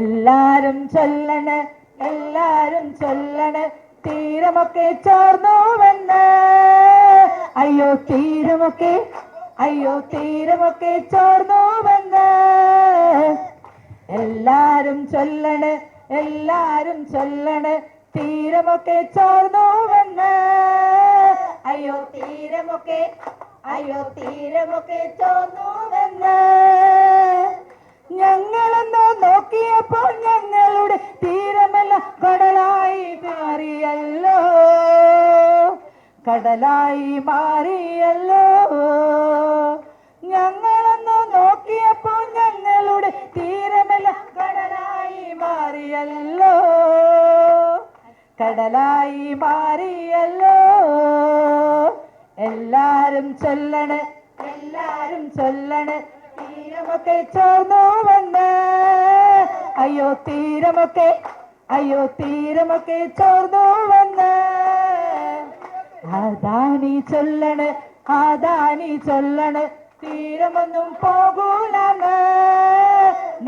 എല്ലാരും ചൊല്ലണ് എല്ലാരും ചൊല്ലണ് തീരമൊക്കെ ചോർന്നുവെന്ന്. അയ്യോ തീരമൊക്കെ അയ്യോ തീരമൊക്കെ ചോർന്നുവെന്ന്. എല്ലാരും ചൊല്ലണ് എല്ലാരും ചൊല്ലണ് തീരമൊക്കെ ചോർന്നുവെന്ന്. അയ്യോ തീരമൊക്കെ കടലായി മാറിയല്ലോ. ഞങ്ങളൊന്ന് നോക്കിയപ്പോൾ ഞങ്ങളുടെ തീരമെല്ലാം കടലായി മാറിയല്ലോ. കടലായി മാറിയല്ലോ. എല്ലാരും ചൊല്ലണ് എല്ലാരും ചൊല്ലണ്. തീരമൊക്കെ ചോർന്നുവെന്ന് അയ്യോ തീരമൊക്കെ അയ്യോ തീരമൊക്കെ ചോർന്നുവെന്ന് അതാനി ചൊല്ലണ് അതാനി ചൊല്ലണ്. തീരമൊന്നും പോകൂലെന്ന്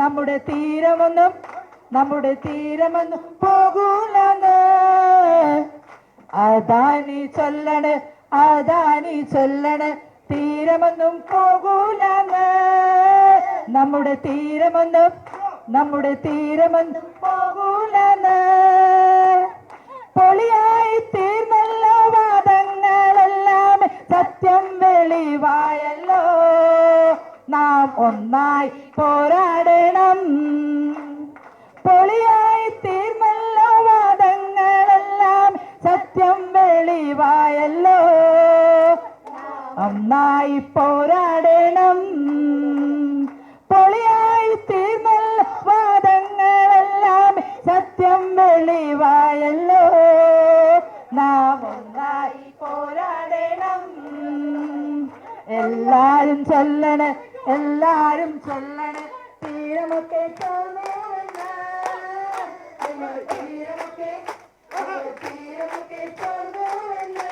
നമ്മുടെ തീരമൊന്നും നമ്മുടെ തീരമൊന്നും പോകൂലെന്ന് അതാനി ചൊല്ലണ് അതാനി ചൊല്ലണ്. തീരമൊന്നും പോകൂലെന്ന് നമ്മുടെ തീരമൊന്നും നമ്മുടെ തീരമൊന്നും പോകൂലെന്ന് പൊളിയായി വെളിവായല്ലോ നാം ഒന്നായി പോരാടണം. പൊളിയായി തീർന്നല്ലോ വാദങ്ങളെല്ലാം സത്യം വെളിവായല്ലോ. ഒന്നായി പോരാടണം. പൊളിയായി തീർന്നല്ലോ വാദങ്ങളെല്ലാം സത്യം വെളിവായല്ലോ. നാം ഒന്നായി പോരാടണം. എല്ലാരും ചൊല്ലണ് എല്ലാരും ചൊല്ലണ് തീരമൊക്കെ ചോർന്നുവെന്ന്. നിങ്ങൾ തീരമൊക്കെ നിങ്ങൾ തീരമൊക്കെ ചോർന്നുവെന്ന്.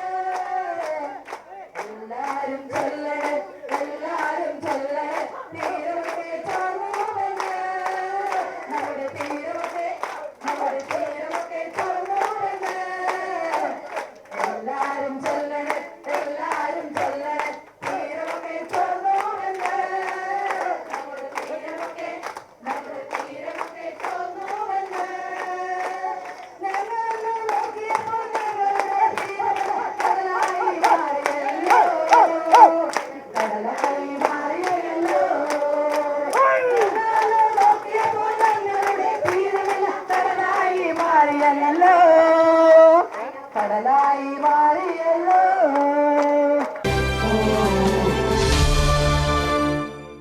Maralai Mariello. Oh.